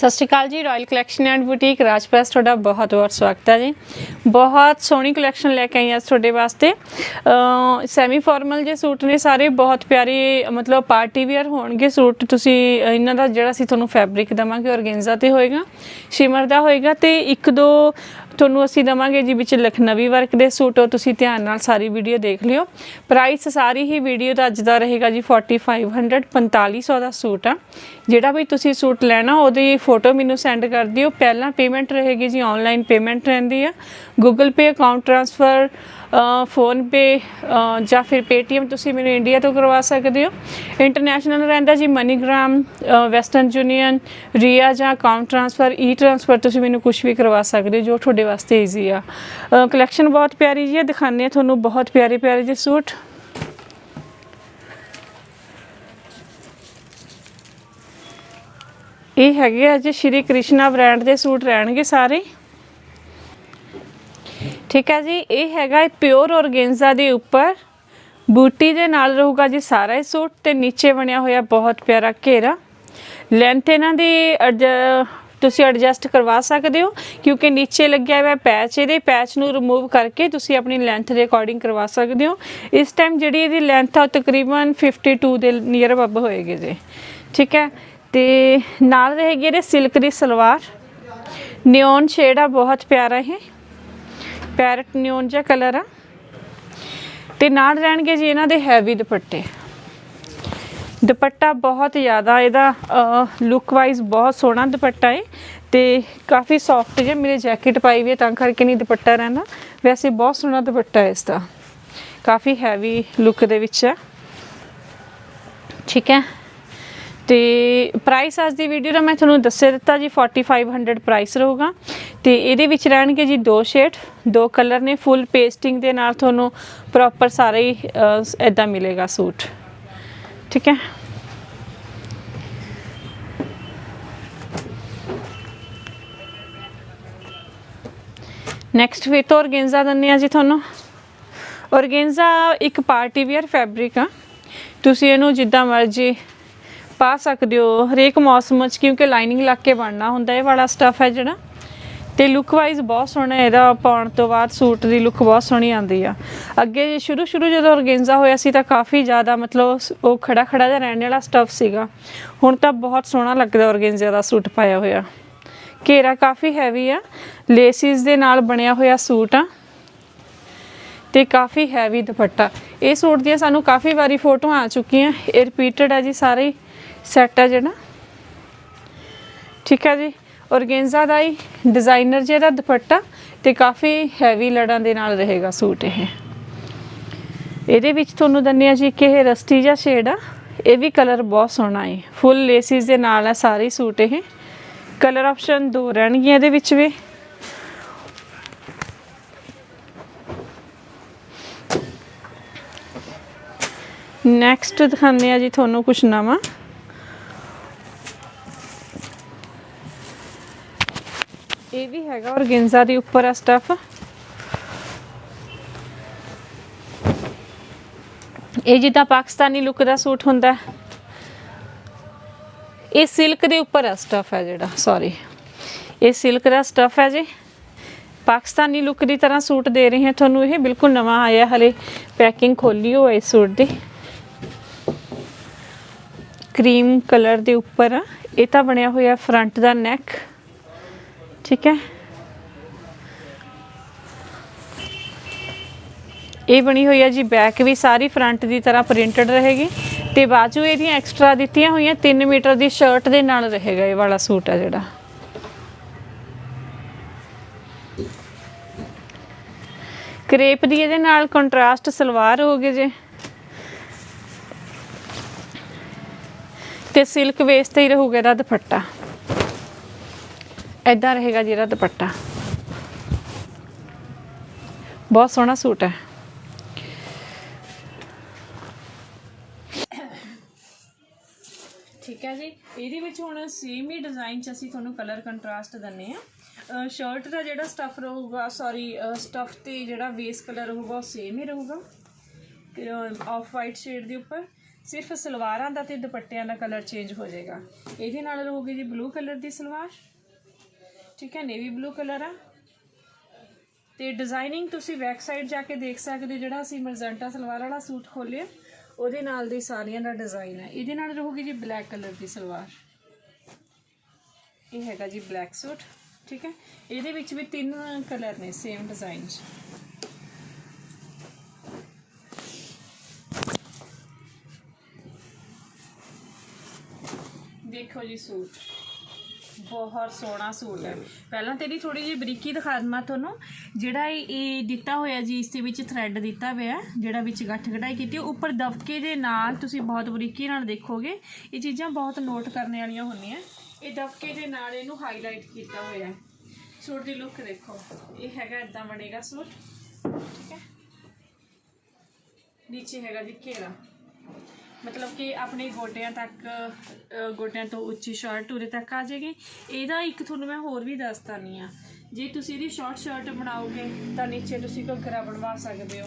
ਸਤਿ ਸ਼੍ਰੀ ਅਕਾਲ ਜੀ royal collection and boutique Rajpress ਤੁਹਾਡਾ ਬਹੁਤ ਬਹੁਤ ਸਵਾਗਤ ਹੈ ਜੀ। ਬਹੁਤ ਸੋਹਣੀ ਕਲੈਕਸ਼ਨ ਲੈ ਕੇ ਆਈ ਹਾਂ ਅੱਜ ਤੁਹਾਡੇ ਵਾਸਤੇ। ਸੈਮੀ ਫਾਰਮਲ ਜੇ ਸੂਟ ਨੇ, ਸਾਰੇ ਬਹੁਤ ਪਿਆਰੇ, ਮਤਲਬ ਪਾਰਟੀ ਵੇਅਰ ਹੋਣਗੇ ਸੂਟ। ਤੁਸੀਂ ਇਹਨਾਂ ਦਾ ਜਿਹੜਾ ਅਸੀਂ ਤੁਹਾਨੂੰ ਫੈਬਰਿਕ ਦਵਾਂਗੇ, ਔਰਗੈਂਜ਼ਾ ਤੇ ਹੋਏਗਾ, ਸ਼ਿਮਰ ਦਾ ਹੋਏਗਾ ਤੇ ਇੱਕ ਦੋ ਤੁਹਾਨੂੰ ਅਸੀਂ ਦਵਾਂਗੇ ਜੀ ਵਿੱਚ ਲਖਨਵੀ ਵਰਕ ਦੇ ਸੂਟ ਹੋ ਤੁਸੀਂ ਧਿਆਨ ਨਾਲ ਸਾਰੀ ਵੀਡੀਓ ਦੇਖ ਲਿਓ। ਪ੍ਰਾਈਸ ਸਾਰੀ ਹੀ ਵੀਡੀਓ ਦਾ ਅੱਜ ਦਾ ਰਹੇਗਾ ਜੀ 4500 4500 ਦਾ ਸੂਟ ਆ। ਜਿਹੜਾ ਵੀ ਤੁਸੀਂ ਸੂਟ ਲੈਣਾ, ਉਹਦੀ ਫੋਟੋ ਮੈਨੂੰ ਸੈਂਡ ਕਰ ਦਿਓ। ਪਹਿਲਾਂ ਪੇਮੈਂਟ ਰਹੇਗੀ ਜੀ ਆਨਲਾਈਨ ਪੇਮੈਂਟ ਰਹਿੰਦੀ ਆ। Google Pay account transfer PhonePe ਜਾਂ ਫਿਰ ਪੇਟੀਐਮ ਤੁਸੀਂ ਮੈਨੂੰ ਇੰਡੀਆ ਤੋਂ ਕਰਵਾ ਸਕਦੇ ਹੋ। ਇੰਟਰਨੈਸ਼ਨਲ ਰਹਿੰਦਾ ਜੀ ਮਨੀਗ੍ਰਾਮ ਵੈਸਟਰਨ ਯੂਨੀਅਨ ਰੀਆ ਜਾਂ ਅਕਾਊਂਟ ਟ੍ਰਾਂਸਫਰ ਈ ਟ੍ਰਾਂਸਫਰ ਤੁਸੀਂ ਮੈਨੂੰ ਕੁਝ ਵੀ ਕਰਵਾ ਸਕਦੇ ਹੋ ਜੋ ਤੁਹਾਡੇ ਵਾਸਤੇ ਈਜ਼ੀ ਆ। ਕਲੈਕਸ਼ਨ ਬਹੁਤ ਪਿਆਰੀ ਜੀ ਹੈ ਦਿਖਾਉਂਦੇ ਆ ਤੁਹਾਨੂੰ ਬਹੁਤ ਪਿਆਰੇ ਪਿਆਰੇ ਜਿਹੇ ਸੂਟ। ਇਹ ਹੈਗੇ ਆ ਜੀ, ਸ਼੍ਰੀ ਕ੍ਰਿਸ਼ਨਾ ਬ੍ਰਾਂਡ ਦੇ ਸੂਟ ਰਹਿਣਗੇ ਸਾਰੇ। ਠੀਕ ਹੈ ਜੀ, ਇਹ ਹੈਗਾ ਪਿਓਰ ਔਰਗੈਂਜ਼ਾ ਦੇ ਉੱਪਰ। ਬੂਟੀ ਦੇ ਨਾਲ ਰਹੂਗਾ ਜੀ ਸਾਰਾ ਹੀ ਸੂਟ ਤੇ ਨੀਚੇ ਬਣਿਆ ਹੋਇਆ ਬਹੁਤ ਪਿਆਰਾ ਘੇਰਾ। ਲੈਂਥ ਇਹਨਾਂ ਦੀ ਐਡਜ- ਤੁਸੀਂ ਐਡਜਸਟ ਕਰਵਾ ਸਕਦੇ ਹੋ, ਕਿਉਂਕਿ ਨੀਚੇ ਲੱਗਿਆ ਹੋਇਆ ਪੈਚ ਇਹਦੇ ਪੈਚ ਨੂੰ ਰਿਮੂਵ ਕਰਕੇ ਤੁਸੀਂ ਆਪਣੀ ਲੈਂਥ ਦੇ ਅਕੋਰਡਿੰਗ ਕਰਵਾ ਸਕਦੇ ਹੋ। ਇਸ ਟਾਈਮ ਜਿਹੜੀ ਇਹਦੀ ਲੈਂਥ ਆ ਉਹ ਤਕਰੀਬਨ 52 ਦੇ ਨੀਅਰ ਅਬਵ ਹੋਏਗੀ ਜੀ। ਠੀਕ ਹੈ, ਤੇ ਨਾਲ ਰਹੇਗੀ ਇਹਦੇ ਸਿਲਕ ਦੀ ਸਲਵਾਰ। ਨਿਓਨ ਸ਼ੇਡ ਆ, ਬਹੁਤ ਪਿਆਰਾ ਹੈ ਪੈਰਟ ਨਿਓਨ ਜਿਹਾ ਕਲਰ ਆ। ਤੇ ਨਾਲ ਰਹਿਣਗੇ ਜੀ ਇਹਨਾਂ ਦੇ ਹੈਵੀ ਦੁਪੱਟੇ। ਦੁਪੱਟਾ ਬਹੁਤ ਜ਼ਿਆਦਾ ਇਹਦਾ ਲੁੱਕ ਵਾਈਜ਼ ਬਹੁਤ ਸੋਹਣਾ ਦੁਪੱਟਾ ਹੈ ਤੇ ਕਾਫੀ ਸੌਫਟ ਜਿਹਾ, ਮੇਰੇ ਜੈਕਟ ਪਾਈ ਵੀ ਹੈ ਤਾਂ ਕਰਕੇ ਨਹੀਂ ਦੁਪੱਟਾ ਰਹਿੰਦਾ। ਵੈਸੇ ਬਹੁਤ ਸੋਹਣਾ ਦੁਪੱਟਾ ਹੈ ਇਸ ਦਾ ਕਾਫੀ ਹੈਵੀ ਲੁੱਕ ਦੇ ਵਿੱਚ ਹੈ ਠੀਕ ਹੈ। ਤੇ ਪ੍ਰਾਈਸ ਅੱਜ ਦੀ ਵੀਡੀਓ ਦਾ ਮੈਂ ਤੁਹਾਨੂੰ ਦੱਸੇ ਦਿੱਤਾ ਜੀ 4500 ਪ੍ਰਾਈਸ ਰਹੂਗਾ। ਤੇ ਇਹਦੇ ਵਿੱਚ ਰਹਿਣਗੇ ਜੀ ਦੋ ਸ਼ੇਡ ਦੋ ਕਲਰ ਨੇ ਫੁੱਲ ਪੇਸਟਿੰਗ ਦੇ ਨਾਲ ਤੁਹਾਨੂੰ ਪ੍ਰੋਪਰ ਸਾਰੇ ਹੀ ਇਦਾਂ ਮਿਲੇਗਾ ਸੂਟ। ਠੀਕ ਹੈ? ਨੈਕਸਟ ਫਿਰ ਤੋਂ ਔਰਗੈਂਜ਼ਾ ਦਿੰਦੇ ਆ ਜੀ ਤੁਹਾਨੂੰ। ਔਰਗੈਂਜ਼ਾ ਇੱਕ ਪਾਰਟੀ ਵੇਅਰ ਫੈਬਰਿਕ ਆ। ਤੁਸੀਂ ਇਹਨੂੰ ਜਿੱਦਾਂ ਮਰਜ਼ੀ ਪਾ ਸਕਦੇ ਹੋ ਹਰੇਕ ਮੌਸਮ 'ਚ, ਕਿਉਂਕਿ ਲਾਈਨਿੰਗ ਲੱਗ ਕੇ ਬਣਨਾ ਹੁੰਦਾ, ਇਹ ਵਾਲਾ ਸਟੱਫ ਹੈ ਜਿਹੜਾ। ਤੇ ਲੁੱਕ ਵਾਈਜ਼ ਬਹੁਤ ਸੋਹਣਾ ਇਹਦਾ ਪਾਉਣ ਤੋਂ ਬਾਅਦ ਸੂਟ ਦੀ ਲੁੱਕ ਬਹੁਤ ਸੋਹਣੀ ਆਉਂਦੀ ਆ। ਅੱਗੇ ਸ਼ੁਰੂ ਸ਼ੁਰੂ ਜਦੋਂ ਔਰਗੈਂਜ਼ਾ ਹੋਇਆ ਸੀ ਤਾਂ ਕਾਫੀ ਜ਼ਿਆਦਾ ਮਤਲਬ ਉਹ ਖੜਾ ਖੜਾ ਜਿਹਾ ਰਹਿਣ ਵਾਲਾ ਸਟੱਫ ਸੀਗਾ। ਹੁਣ ਤਾਂ ਬਹੁਤ ਸੋਹਣਾ ਲੱਗਦਾ ਔਰਗੈਂਜ਼ਾ ਦਾ ਸੂਟ ਪਾਇਆ ਹੋਇਆ। ਘੇਰਾ ਕਾਫੀ ਹੈਵੀ ਆ ਲੇਸਿਸ ਦੇ ਨਾਲ ਬਣਿਆ ਹੋਇਆ ਸੂਟ ਆ। ਤੇ ਕਾਫੀ ਹੈਵੀ ਦੁਪੱਟਾ। ਇਹ ਸੂਟ ਦੀਆਂ ਸਾਨੂੰ ਕਾਫੀ ਵਾਰੀ ਫੋਟੋਆਂ ਆ ਚੁੱਕੀਆਂ, ਇਹ ਰਿਪੀਟਡ ਆ ਜੀ ਸਾਰੇ ਸੈੱਟ ਆ ਜਿਹੜਾ। ਠੀਕ ਹੈ ਜੀ। ਔਰਗੈਂਜ਼ਾ ਦਾ ਹੀ ਡਿਜ਼ਾਈਨਰ ਜਿਹੜਾ ਦੁਪੱਟਾ ਤੇ ਕਾਫੀ ਹੈਵੀ ਲੜਾਂ ਦੇ ਨਾਲ ਰਹੇਗਾ ਸੂਟ ਇਹ। ਇਹਦੇ ਵਿੱਚ ਤੁਹਾਨੂੰ ਦੰਨੇ ਆ ਜੀ ਕਿ ਇਹ ਰਸਟੀ ਜਿਹਾ ਸ਼ੇਡ ਆ। ਇਹ ਵੀ ਕਲਰ ਬਹੁਤ ਸੋਹਣਾ ਹੈ ਫੁੱਲ ਲੇਸਿਸ ਦੇ ਨਾਲ ਹੈ ਸਾਰੇ ਸੂਟ ਇਹ। ਕਲਰ ਆਪਸ਼ਨ ਦੋ ਰਹਿਣਗੀਆਂ ਇਹਦੇ ਵਿੱਚ ਵੀ। ਨੈਕਸਟ ਦਿਖਾਉਂਦੇ ਆ ਜੀ ਤੁਹਾਨੂੰ ਕੁਝ ਨਵਾਂ। ਇਹ ਵੀ ਹੈਗਾ ਔਰਗੈਂਜ਼ਾ ਦੇ ਉੱਪਰ ਆ ਸਟਫ ਇਹ ਜਿੱਦਾਂ ਪਾਕਿਸਤਾਨੀ ਲੁੱਕ ਦਾ ਸੂਟ ਹੁੰਦਾ ਇਹ ਸਿਲਕ ਦੇ ਉੱਪਰ ਆ ਸਟਫ ਹੈ ਜਿਹੜਾ ਸੌਰੀ ਇਹ ਸਿਲਕ ਦਾ ਸਟਫ ਹੈ ਜੀ। ਪਾਕਿਸਤਾਨੀ ਲੁੱਕ ਦੀ ਤਰ੍ਹਾਂ ਸੂਟ ਦੇ ਰਹੇ ਹਾਂ। ਤੁਹਾਨੂੰ ਇਹ ਬਿਲਕੁਲ ਨਵਾਂ ਆਇਆ, ਹਲੇ ਪੈਕਿੰਗ ਖੋਲੀ ਹੋਈ ਇਸ ਸੂਟ ਦੀ। ਕਰੀਮ ਕਲਰ ਦੇ ਉੱਪਰ ਇਹ ਤਾਂ ਬਣਿਆ ਹੋਇਆ ਫਰੰਟ ਦਾ ਨੈਕ ਠੀਕ ਹੈ। ਇਹ ਬਣੀ ਹੋਈ ਹੈ ਜੀ ਬੈਕ ਵੀ ਸਾਰੀ ਫਰੰਟ ਦੀ ਤਰ੍ਹਾਂ ਪ੍ਰਿੰਟਡ ਰਹੇਗੀ ਤੇ ਬਾਜੂ ਇਹਦੀਆਂ ਐਕਸਟਰਾ ਦਿੱਤੀਆਂ ਹੋਈਆਂ 3 ਮੀਟਰ ਦੀ ਸ਼ਰਟ ਦੇ ਨਾਲ ਰਹੇਗਾ ਇਹ ਵਾਲਾ ਸੂਟ ਹੈ ਜਿਹੜਾ। ਕਰੇਪ ਦੀ ਇਹਦੇ ਨਾਲ ਕੰਟਰਾਸਟ ਸਲਵਾਰ ਹੋਗੇ ਜੇ। ਤੇ ਸਿਲਕ ਵੇਸ ਤੇ ਹੀ ਰਹੂਗਾ ਇਹਦਾ ਦੁਪੱਟਾ। ਐਦਾਂ ਰਹੇਗਾ ਜਿਹੜਾ ਦੁਪੱਟਾ। ਬਹੁਤ ਸੋਹਣਾ ਸੂਟ ਹੈ। ਠੀਕ ਹੈ ਜੀ। ਇਹਦੇ ਵਿੱਚ ਹੁਣ ਸੇਮ ਹੀ ਡਿਜ਼ਾਈਨ ਚ ਅਸੀਂ ਤੁਹਾਨੂੰ ਕਲਰ ਕੰਟਰਾਸਟ ਦੰਨੇ ਆ ਸ਼ਰਟ ਦਾ ਜਿਹੜਾ ਸਟਫ ਰਹੂਗਾ ਸੌਰੀ ਸਟਫ ਤੇ ਜਿਹੜਾ ਵੇਸ ਕਲਰ ਰਹੂਗਾ, ਉਹ ਸੇਮ ਹੀ ਰਹੂਗਾ। ਆਫ ਵਾਈਟ ਸ਼ੇਡ ਦੇ ਉੱਪਰ ਸਿਰਫ ਸਲਵਾਰਾਂ ਦਾ ਤੇ ਦੁਪੱਟਿਆਂ ਦਾ ਕਲਰ ਚੇਂਜ ਹੋ ਜਾਏਗਾ। ਇਹਦੇ ਨਾਲ ਰਹੂਗੀ ਜੀ ਬਲੂ ਕਲਰ ਦੀ ਸਲਵਾਰ। ਠੀਕ ਹੈ ਨੇਵੀ ਬਲੂ ਕਲਰ ਆ। ਤੇ ਡਿਜ਼ਾਈਨਿੰਗ ਤੁਸੀਂ ਬੈਕ ਸਾਈਡ ਜਾ ਕੇ ਦੇਖ ਸਕਦੇ ਹੋ, ਜਿਹੜਾ ਅਸੀਂ ਮਰਜ਼ੈਂਟਾ ਸਲਵਾਰ ਵਾਲਾ ਸੂਟ ਖੋਲਿਆ, ਉਹਦੇ ਨਾਲ ਦੀ ਸਾਰੀਆਂ ਦਾ ਡਿਜ਼ਾਈਨ ਹੈ ਇਹਦੇ ਨਾਲ ਰਹੂਗੀ ਜੀ ਬਲੈਕ ਕਲਰ ਦੀ ਸਲਵਾਰ। ਇਹ ਹੈਗਾ ਜੀ ਬਲੈਕ ਸੂਟ, ਠੀਕ ਹੈ। ਇਹਦੇ ਵਿੱਚ ਵੀ ਤਿੰਨ ਕਲਰ ਨੇ ਸੇਮ ਡਿਜ਼ਾਈਨ 'ਚ। ਦੇਖੋ ਜੀ ਸੂਟ। ਬਹੁਤ ਸੋਹਣਾ ਸੂਟ ਹੈ। ਪਹਿਲਾਂ ਤੇਰੀ ਥੋੜੀ ਜਿਹੀ ਬਰੀਕੀ ਦਿਖਾ ਦਵਾਂ ਤੁਹਾਨੂੰ। ਜਿਹੜਾ ਇਹ ਦਿੱਤਾ ਹੋਇਆ ਜੀ, ਇਸ ਦੇ ਵਿੱਚ ਥ੍ਰੈਡ ਦਿੱਤਾ ਹੋਇਆ, ਜਿਹੜਾ ਵਿੱਚ ਗੱਠ ਕਢਾਈ ਕੀਤੀ ਉੱਪਰ ਦਬਕੇ ਦੇ ਨਾਲ ਤੁਸੀਂ ਬਹੁਤ ਬਰੀਕੀ ਨਾਲ ਦੇਖੋਗੇ। ਇਹ ਚੀਜ਼ਾਂ ਬਹੁਤ ਨੋਟ ਕਰਨ ਵਾਲੀਆਂ ਹੁੰਦੀਆਂ। ਇਹ ਦਬਕੇ ਦੇ ਨਾਲ ਇਹਨੂੰ ਹਾਈਲਾਈਟ ਕੀਤਾ ਹੋਇਆ ਹੈ। ਸੂਟ ਦੀ ਲੁੱਕ ਦੇਖੋ। ਇਹ ਹੈਗਾ ਇਦਾਂ ਬਣੇਗਾ ਸੂਟ। ਠੀਕ ਹੈ। ਨੀਚੇ ਹੈਗਾ ਜੀ ਘੇਰਾ। ਮਤਲਬ ਕਿ ਆਪਣੇ ਗੋਡਿਆਂ ਤੱਕ ਗੋਡਿਆਂ ਤੋਂ ਉੱਚੀ ਸ਼ਰਟ ਉਰੇ ਤੱਕ ਆ ਜਾਏਗੀ। ਇਹਦਾ ਇੱਕ ਤੁਹਾਨੂੰ ਮੈਂ ਹੋਰ ਵੀ ਦੱਸ ਦਿੰਦੀ ਆ। ਜੇ ਤੁਸੀਂ ਇਹਦੀ ਸ਼ਾਰਟ ਸ਼ਰਟ ਬਣਾਓਗੇ, ਤਾਂ ਨੀਚੇ ਤੁਸੀਂ ਘੱਗਰਾ ਬਣਵਾ ਸਕਦੇ ਹੋ।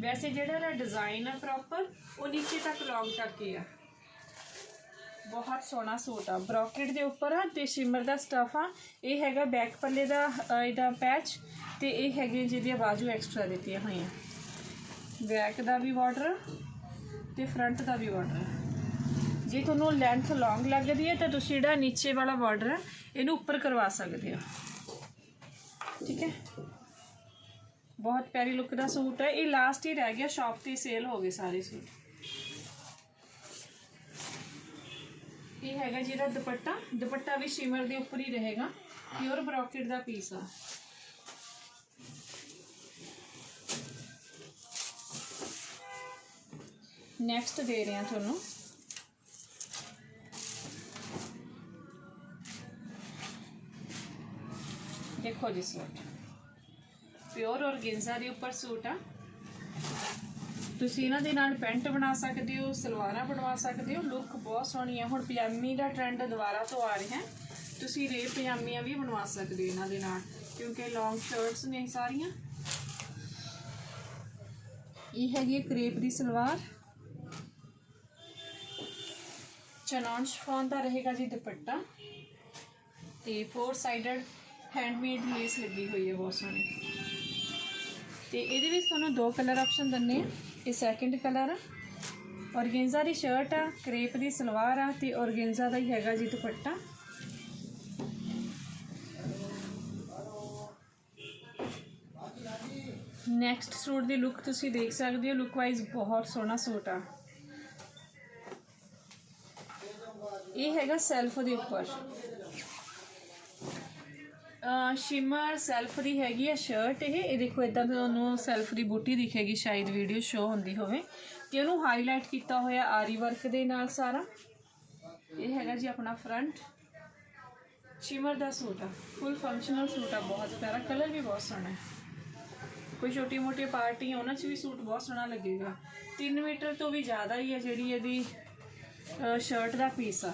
ਵੈਸੇ ਜਿਹੜਾ ਇਹਦਾ ਡਿਜ਼ਾਈਨ ਆ ਪ੍ਰੋਪਰ ਉਹ ਨੀਚੇ ਤੱਕ ਲੌਂਗ ਤੱਕ ਹੀ ਆ। ਬਹੁਤ ਸੋਹਣਾ ਸੂਟ ਆ। ਬ੍ਰੋਕੇਡ ਦੇ ਉੱਪਰ ਆ ਤੇ ਸ਼ਿਮਰ ਦਾ ਸਟਫ ਆ। ਇਹ ਹੈਗਾ ਬੈਕ ਪੱਲੇ ਦਾ ਇਹਦਾ ਪੈਚ ਤੇ ਇਹ ਹੈਗੇ ਜਿਹਦੀਆਂ ਬਾਜੂ ਐਕਸਟਰਾ ਦਿੱਤੀਆਂ ਹੋਈਆਂ। ਬੈਕ ਦਾ ਵੀ ਬਾਰਡਰ ਤੇ ਫਰੰਟ ਦਾ ਵੀ ਬਾਰਡਰ ਜੇ ਤੁਹਾਨੂੰ ਲੈਂਥ ਲੌਂਗ ਲੱਗਦੀ ਹੈ ਤਾਂ ਤੁਸੀਂ ਜਿਹੜਾ ਨੀਚੇ ਵਾਲਾ ਬਾਰਡਰ ਹੈ, ਇਹਨੂੰ ਉੱਪਰ ਕਰਵਾ ਸਕਦੇ ਹੋ। ਠੀਕ ਹੈ? ਬਹੁਤ ਪਿਆਰੀ ਲੁੱਕ ਦਾ ਸੂਟ ਹੈ। ਇਹ ਲਾਸਟ ਹੀ ਰਹਿ ਗਿਆ ਸ਼ਾਪ ਤੇ ਸੇਲ ਹੋ ਗਏ ਸਾਰੇ ਸੂਟ। ਇਹ ਹੈਗਾ ਜਿਹੜਾ ਦੁਪੱਟਾ। ਦੁਪੱਟਾ ਵੀ ਸ਼ਿਮਰ ਦੇ ਉੱਪਰ ਹੀ ਰਹੇਗਾ। ਪਿਓਰ ਬ੍ਰੋਕੇਟ ਦਾ ਪੀਸ ਆ। ਨੈਕਸਟ ਦੇ ਰਹੇ ਹਾਂ ਤੁਹਾਨੂੰ। ਦੇਖੋ ਜੀ ਸੂਟ। ਪਿਓਰ ਔਰਗੈਂਜ਼ਾ ਦੇ ਉੱਪਰ ਸੂਟ ਆ। ਤੁਸੀਂ ਇਹਨਾਂ ਦੇ ਨਾਲ ਪੈਂਟ ਬਣਾ ਸਕਦੇ ਹੋ, ਸਲਵਾਰਾਂ ਬਣਵਾ ਸਕਦੇ ਹੋ। ਲੁੱਕ ਬਹੁਤ ਸੋਹਣੀ ਹੈ ਹੁਣ ਪਜਾਮੀ ਦਾ ਟ੍ਰੈਂਡ ਦੁਬਾਰਾ ਤੋਂ ਆ ਰਿਹਾ। ਹੈ ਤੁਸੀਂ ਰੇ ਪਜਾਮੀਆਂ ਵੀ ਬਣਵਾ ਸਕਦੇ ਹੋ ਇਹਨਾਂ ਦੇ ਨਾਲ, ਕਿਉਂਕਿ ਲੌਂਗ ਸ਼ਰਟਸ ਨੇ ਸਾਰੀਆਂ। ਇਹ ਹੈਗੀ ਹੈ ਕਰੇਪ ਦੀ ਸਲਵਾਰ। ਚਨੌਨ ਸ਼ਫੋਨ ਦਾ ਰਹੇਗਾ ਜੀ ਦੁਪੱਟਾ। ਤੇ ਫੋਰ ਸਾਈਡਡ ਹੈਂਡਮੇਡ ਲੇਸ ਲੱਗੀ ਹੋਈ ਹੈ ਬਹੁਤ ਸੋਹਣੀ। ਤੇ ਇਹਦੇ ਵਿੱਚ ਤੁਹਾਨੂੰ ਦੋ ਕਲਰ ਆਪਸ਼ਨ ਦਿੰਨੇ ਆ। ਇਹ ਸੈਕਿੰਡ ਕਲਰ ਆ। ਔਰਗੈਂਜ਼ਾ ਦੀ ਸ਼ਰਟ ਆ ਕਰੇਪ ਦੀ ਸਲਵਾਰ ਆ ਤੇ ਔਰਗੈਂਜ਼ਾ ਦਾ ਹੀ ਹੈਗਾ ਜੀ ਦੁਪੱਟਾ। ਨੈਕਸਟ ਸੂਟ ਦੀ ਲੁੱਕ ਤੁਸੀਂ ਦੇਖ ਸਕਦੇ ਹੋ। ਲੁੱਕ ਵਾਈਜ਼ ਬਹੁਤ ਸੋਹਣਾ ਸੂਟ ਆ। ਇਹ ਹੈਗਾ ਸੈਲਫ ਦੇ ਉੱਪਰ। ਸ਼ਿਮਰ ਸੈਲਫ ਦੀ ਹੈਗੀ ਆ ਸ਼ਰਟ ਇਹ। ਇਹ ਦੇਖੋ ਇਦਾਂ ਤੁਹਾਨੂੰ ਸੈਲਫ ਦੀ ਬੂਟੀ ਦਿਖੇਗੀ, ਸ਼ਾਇਦ ਵੀਡੀਓ ਸ਼ੋ ਹੁੰਦੀ ਹੋਵੇ। ਤੇ ਉਹਨੂੰ ਹਾਈਲਾਈਟ ਕੀਤਾ ਹੋਇਆ ਆਰੀ ਵਰਕ ਦੇ ਨਾਲ ਸਾਰਾ। ਇਹ ਹੈਗਾ ਜੀ ਆਪਣਾ ਫਰੰਟ ਸ਼ਿਮਰ ਦਾ ਸੂਟ ਆ। ਫੁੱਲ ਫੰਕਸ਼ਨਲ ਸੂਟ ਆ, ਬਹੁਤ ਪਿਆਰਾ। ਕਲਰ ਵੀ ਬਹੁਤ ਸੋਹਣਾ ਹੈ। ਕੋਈ ਛੋਟੀ ਮੋਟੀ ਪਾਰਟੀ ਹੈ ਉਹਨਾਂ 'ਚ ਵੀ ਸੂਟ ਬਹੁਤ ਸੋਹਣਾ ਲੱਗੇਗਾ। 3 ਮੀਟਰ ਤੋਂ ਵੀ ਜ਼ਿਆਦਾ ਹੀ ਹੈ ਜਿਹੜੀ ਇਹਦੀ ਸ਼ਰਟ ਦਾ ਪੀਸ ਆ।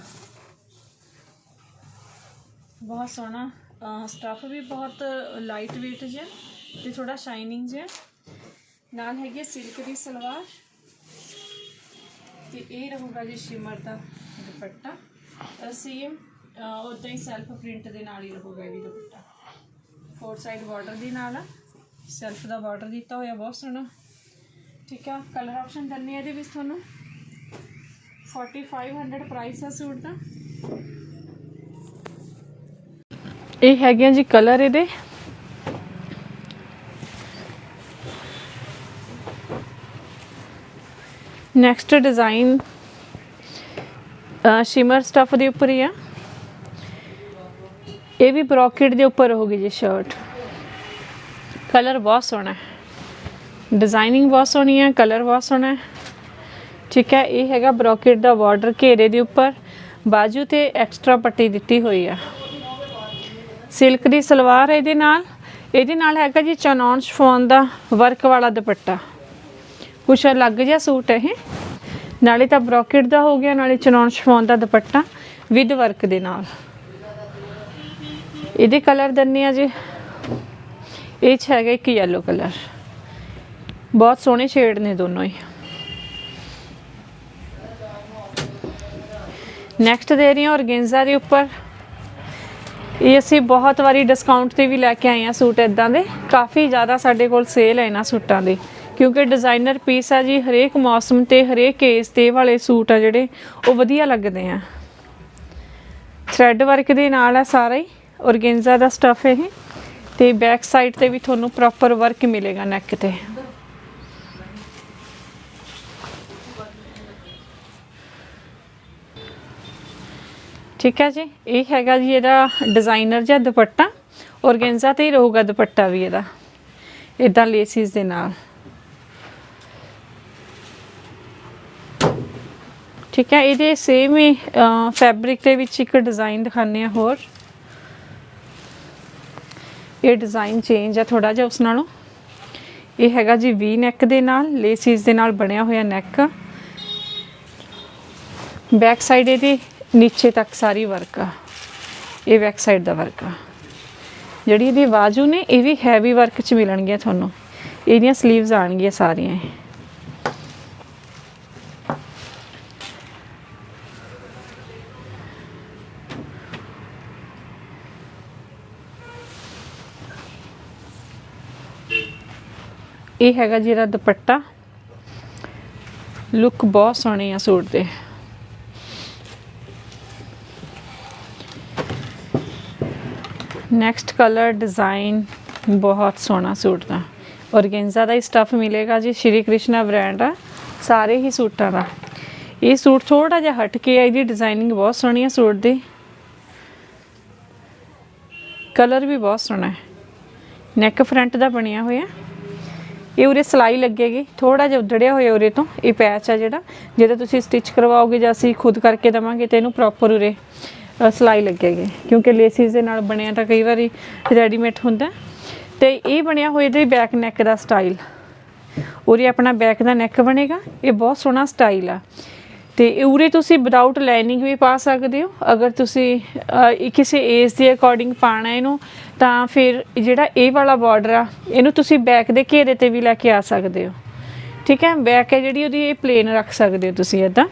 ਬਹੁਤ ਸੋਹਣਾ ਸਟਫ ਵੀ ਬਹੁਤ ਲਾਈਟ weight ਜਿਹਾ ਤੇ ਥੋੜਾ ਸ਼ਾਈਨਿੰਗ ਜਿਹਾ ਨਾਲ ਹੈਗੀ ਸਿਲਕ ਦੀ ਸਲਵਾਰ। ਤੇ ਇਹ ਰਹੂਗਾ ਜੀ ਸ਼ਿਮਰ ਦਾ ਦੁਪੱਟਾ। ਸੇਮ ਉਦਾਂ ਹੀ ਸੈਲਫ ਪ੍ਰਿੰਟ ਦੇ ਨਾਲ ਹੀ ਰਹੂਗਾ ਇਹ ਵੀ ਦੁਪੱਟਾ। ਫੋਰ ਸਾਈਡ ਬਾਰਡਰ ਦੇ ਨਾਲ ਆ। ਸੈਲਫ ਦਾ ਬਾਰਡਰ ਦਿੱਤਾ ਹੋਇਆ, ਬਹੁਤ ਸੋਹਣਾ। ਠੀਕ ਆ ਕਲਰ ਆਪਸ਼ਨ ਦੰਨੇ ਇਹਦੇ ਵਿੱਚ ਤੁਹਾਨੂੰ। 4500 ਪ੍ਰਾਈਸ ਆ ਸੂਟ ਦਾ। ਇਹ ਹੈਗੇ ਆ ਜੀ ਕਲਰ ਇਹਦੇ। ਨੈਕਸਟ ਡਿਜ਼ਾਈਨ ਸ਼ਿਮਰ ਸਟਫ ਦੇ ਉੱਪਰ ਹੀ ਆ। ਇਹ ਵੀ ਬ੍ਰੋਕੇਟ ਦੇ ਉੱਪਰ ਹੋਗੀ ਜੀ ਸ਼ਰਟ ਕਲਰ ਬਹੁਤ ਸੋਹਣਾ ਹੈ। ਡਿਜ਼ਾਈਨਿੰਗ ਬਹੁਤ ਸੋਹਣੀ ਹੈ ਕਲਰ ਬਹੁਤ ਸੋਹਣਾ ਹੈ। ਠੀਕ ਹੈ, ਇਹ ਹੈਗਾ ਬ੍ਰੋਕੇਟ ਦਾ ਬਾਰਡਰ ਘੇਰੇ ਦੇ ਉੱਪਰ। ਬਾਜੂ ਤੇ ਐਕਸਟਰਾ ਪੱਟੀ ਦਿੱਤੀ ਹੋਈ ਆ। ਸਿਲਕ ਦੀ ਸਲਵਾਰ ਇਹਦੇ ਨਾਲ। ਇਹਦੇ ਨਾਲ ਹੈਗਾ ਜੀ ਚਨੌਨ ਸ਼ਫੋਨ ਦਾ ਵਰਕ ਵਾਲਾ ਦੁਪੱਟਾ। ਕੁਛ ਅਲੱਗ ਜਿਹਾ ਸੂਟ ਇਹ। ਨਾਲੇ ਤਾਂ ਬ੍ਰੋਕੇਟ ਦਾ ਹੋ ਗਿਆ, ਨਾਲੇ ਚਨੌਨ ਸ਼ਫੋਨ ਦਾ ਦੁਪੱਟਾ ਵਿਦ ਵਰਕ ਦੇ ਨਾਲ। ਇਹਦੇ ਕਲਰ ਦੰਨੇ ਆ ਜੀ। ਇਹ 'ਚ ਹੈਗਾ ਇੱਕ ਯੈਲੋ ਕਲਰ। ਬਹੁਤ ਸੋਹਣੇ ਸ਼ੇਡ ਨੇ ਦੋਨੋਂ ਹੀ। ਨੈਕਸਟ ਦੇ ਰਹੀ ਹਾਂ ਔਰਗੈਂਜ਼ਾ ਦੇ ਉੱਪਰ। ਇਹ ਅਸੀਂ ਬਹੁਤ ਵਾਰੀ ਡਿਸਕਾਊਂਟ ਤੇ ਵੀ ਲੈ ਕੇ ਆਏ ਆ ਸੂਟ ਇਦਾਂ ਦੇ। ਕਾਫੀ ਜ਼ਿਆਦਾ ਸਾਡੇ ਕੋਲ ਸੇਲ ਹੈ ਇਹਨਾਂ ਸੂਟਾਂ ਦੀ। ਕਿਉਂਕਿ ਡਿਜ਼ਾਈਨਰ ਪੀਸ ਆ ਜੀ, ਹਰੇਕ ਮੌਸਮ ਤੇ, ਹਰੇਕ ਏਜ ਤੇ ਵਾਲੇ ਸੂਟ ਆ ਜਿਹੜੇ, ਉਹ ਵਧੀਆ ਲੱਗਦੇ ਆ। ਥ੍ਰੈਡ ਵਰਕ ਦੇ ਨਾਲ ਆ ਸਾਰਾ ਹੀ, ਔਰਗੈਂਜ਼ਾ ਦਾ ਸਟਫ ਇਹ। ਤੇ ਬੈਕ ਸਾਈਡ ਤੇ ਵੀ ਤੁਹਾਨੂੰ ਪ੍ਰੋਪਰ ਵਰਕ ਮਿਲੇਗਾ ਨੈਕ ਤੇ। ਠੀਕ ਹੈ ਜੀ, ਇਹ ਹੈਗਾ ਜੀ ਇਹਦਾ ਡਿਜ਼ਾਈਨਰ ਜਿਹਾ ਦੁਪੱਟਾ ਔਰਗੈਂਜ਼ਾ ਤੇ ਹੀ ਰਹੂਗਾ ਦੁਪੱਟਾ ਵੀ ਇਹਦਾ ਇਦਾਂ ਲੇਸਿਸ ਦੇ ਨਾਲ। ਠੀਕ ਹੈ, ਇਹਦੇ ਸੇਮ ਹੀ ਫੈਬਰਿਕ ਦੇ ਵਿੱਚ ਇੱਕ ਡਿਜ਼ਾਈਨ ਦਿਖਾਉਂਦੇ ਆ ਹੋਰ। ਇਹ ਡਿਜ਼ਾਈਨ ਚੇਂਜ ਆ ਥੋੜਾ ਜਿਹਾ ਉਸ ਨਾਲੋਂ। ਇਹ ਹੈਗਾ ਜੀ ਵੀ ਨੈਕ ਦੇ ਨਾਲ ਲੇਸਿਸ ਦੇ ਨਾਲ ਬਣਿਆ ਹੋਇਆ ਨੈਕ ਬੈਕ ਸਾਈਡ ਇਹਦੀ ਨੀਚੇ ਤੱਕ ਸਾਰੀ ਵਰਕ ਆ। ਇਹ ਬੈਕ ਸਾਈਡ ਦਾ ਵਰਕ ਆ। ਜਿਹੜੀ ਇਹਦੀ ਬਾਜੂ ਨੇ ਇਹ ਵੀ ਹੈਵੀ ਵਰਕ ਚ ਮਿਲਣਗੀਆਂ ਤੁਹਾਨੂੰ। ਇਹਦੀਆਂ 슬ੀਵਸ ਆਣਗੀਆਂ ਸਾਰੀਆਂ ਇਹ। ਇਹ ਹੈਗਾ ਜਿਹੜਾ ਦੁਪੱਟਾ। ਲੁੱਕ ਬਹੁਤ ਸੋਹਣੇ ਆ ਸੂਟ ਦੇ। ਨੈਕਸਟ ਕਲਰ ਡਿਜ਼ਾਈਨ ਬਹੁਤ ਸੋਹਣਾ ਸੂਟ ਦਾ। ਔਰਗੈਂਜ਼ਾ ਦਾ ਹੀ ਸਟਫ ਮਿਲੇਗਾ ਜੀ, ਸ਼੍ਰੀ ਕ੍ਰਿਸ਼ਨਾ ਬ੍ਰਾਂਡ ਆ, ਸਾਰੇ ਹੀ ਸੂਟਾਂ ਦਾ। ਇਹ ਸੂਟ ਥੋੜਾ ਜਿਹਾ ਹਟ ਕੇ ਆ ਇਹਦੀ ਡਿਜ਼ਾਈਨਿੰਗ ਬਹੁਤ ਸੋਹਣੀ ਆ ਸੂਟ ਦੀ। ਕਲਰ ਵੀ ਬਹੁਤ ਸੋਹਣਾ ਹੈ। ਨੈਕ ਫਰੰਟ ਦਾ ਬਣਿਆ ਹੋਇਆ। ਇਹ ਉਰੇ ਸਲਾਈ ਲੱਗੇਗੀ ਥੋੜਾ ਜਿਹਾ ਉਧੜਿਆ ਹੋਇਆ ਉਰੇ ਤੋਂ, ਇਹ ਪੈਚ ਆ ਜਿਹੜਾ, ਜਿਹਦਾ ਤੁਸੀਂ ਸਟਿਚ ਕਰਵਾਓਗੇ ਜਾਂ ਅਸੀਂ ਖੁਦ ਕਰਕੇ ਦਵਾਂਗੇ ਤੇ ਇਹਨੂੰ ਪ੍ਰੋਪਰ ਉਰੇ। ਸਲਾਈ ਲੱਗੇਗੀ ਕਿਉਂਕਿ ਲੇਸਿਸ ਦੇ ਨਾਲ ਬਣਿਆ ਤਾਂ ਕਈ ਵਾਰੀ ਰੈਡੀਮੇਡ ਹੁੰਦਾ। ਤੇ ਇਹ ਬਣਿਆ ਹੋਇਆ ਇਹਦੇ ਬੈਕ ਨੈਕ ਦਾ ਸਟਾਈਲ ਉਰੇ ਆਪਣਾ ਬੈਕ ਦਾ ਨੈਕ ਬਣੇਗਾ। ਇਹ ਬਹੁਤ ਸੋਹਣਾ ਸਟਾਈਲ ਆ। ਤੇ ਉਰੇ ਤੁਸੀਂ ਵਿਦਆਊਟ ਲਾਈਨਿੰਗ ਵੀ ਪਾ ਸਕਦੇ ਹੋ। ਅਗਰ ਤੁਸੀਂ ਕਿਸੇ ਏਜ ਦੇ ਅਕੋਰਡਿੰਗ ਪਾਣਾ ਇਹਨੂੰ, ਤਾਂ ਫਿਰ ਜਿਹੜਾ ਇਹ ਵਾਲਾ ਬਾਰਡਰ ਆ, ਇਹਨੂੰ ਤੁਸੀਂ ਬੈਕ ਦੇ ਘੇਰੇ ਤੇ ਵੀ ਲੈ ਕੇ ਆ ਸਕਦੇ ਹੋ। ਠੀਕ ਹੈ? ਬੈਕ ਹੈ ਜਿਹੜੀ, ਉਹਦੀ ਇਹ ਪਲੇਨ ਰੱਖ ਸਕਦੇ ਹੋ ਤੁਸੀਂ ਇਦਾਂ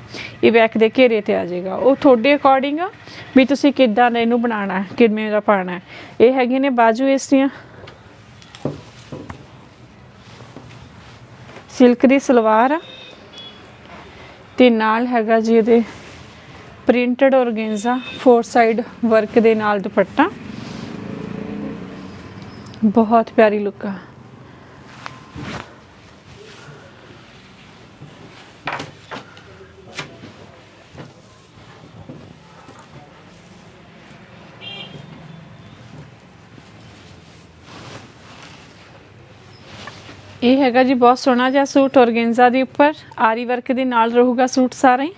ਇਹ ਬੈਕ ਦੇ ਘੇਰੇ ਤੇ ਆ ਜਾਏਗਾ। ਉਹ ਤੁਹਾਡੇ ਅਕੋਰਡਿੰਗ ਆ ਵੀ ਤੁਸੀਂ ਕਿੱਦਾਂ ਦਾ ਇਹਨੂੰ ਬਣਾਉਣਾ ਕਿਵੇਂ ਦਾ ਪਾਣਾ ਇਹ ਹੈਗੇ ਨੇ ਬਾਜੂ ਇਸ ਦੀਆਂ। ਸਿਲਕ ਦੀ ਸਲਵਾਰ ਆ। ਤੇ ਨਾਲ ਹੈਗਾ ਜੀ ਇਹਦੇ printed organza four side work ਦੇ ਨਾਲ ਦੁਪੱਟਾ। ਬਹੁਤ ਪਿਆਰੀ ਲੁੱਕ ਆ। ਇਹ ਹੈਗਾ ਜੀ ਬਹੁਤ ਸੋਹਣਾ ਜਿਹਾ ਸੂਟ ਔਰਗੈਂਜ਼ਾ ਦੇ ਉੱਪਰ। ਆਰੀ ਵਰਕ ਦੇ ਨਾਲ ਰਹੂਗਾ ਸੂਟ ਸਾਰਾ ਹੀ।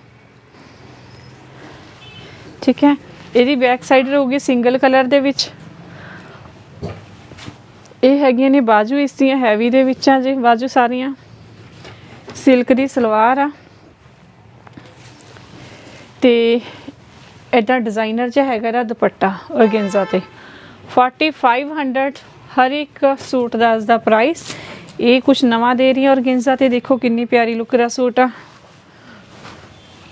ਠੀਕ ਹੈ। ਇਹਦੀ ਬੈਕ ਸਾਈਡ ਰਹੂਗੀ ਸਿੰਗਲ ਕਲਰ ਦੇ ਵਿੱਚ। ਇਹ ਹੈਗੀਆਂ ਨੇ ਬਾਜੂ, ਇਸ ਦੀਆਂ ਹੈਵੀ ਦੇ ਵਿੱਚ ਆ ਜੀ, ਬਾਜੂ ਸਾਰੀਆਂ। ਸਿਲਕ ਦੀ ਸਲਵਾਰ ਆ। ਤੇ ਐਡਾ ਡਿਜ਼ਾਈਨਰ ਜਿਹਾ ਹੈਗਾ ਦਾ ਦੁਪੱਟਾ ਔਰਗੈਂਜ਼ਾ ਤੇ। 4500 ਹਰ ਇੱਕ ਸੂਟ ਦਾ ਇਸ ਦਾ ਪ੍ਰਾਈਸ ਇਹ ਕੁਝ ਨਵਾਂ ਦੇ ਰਹੀ ਹੈ ਔਰਗੈਂਜ਼ਾ ਤੇ ਦੇਖੋ ਕਿੰਨੀ ਪਿਆਰੀ ਲੁੱਕ ਦਾ ਸੂਟ ਆ।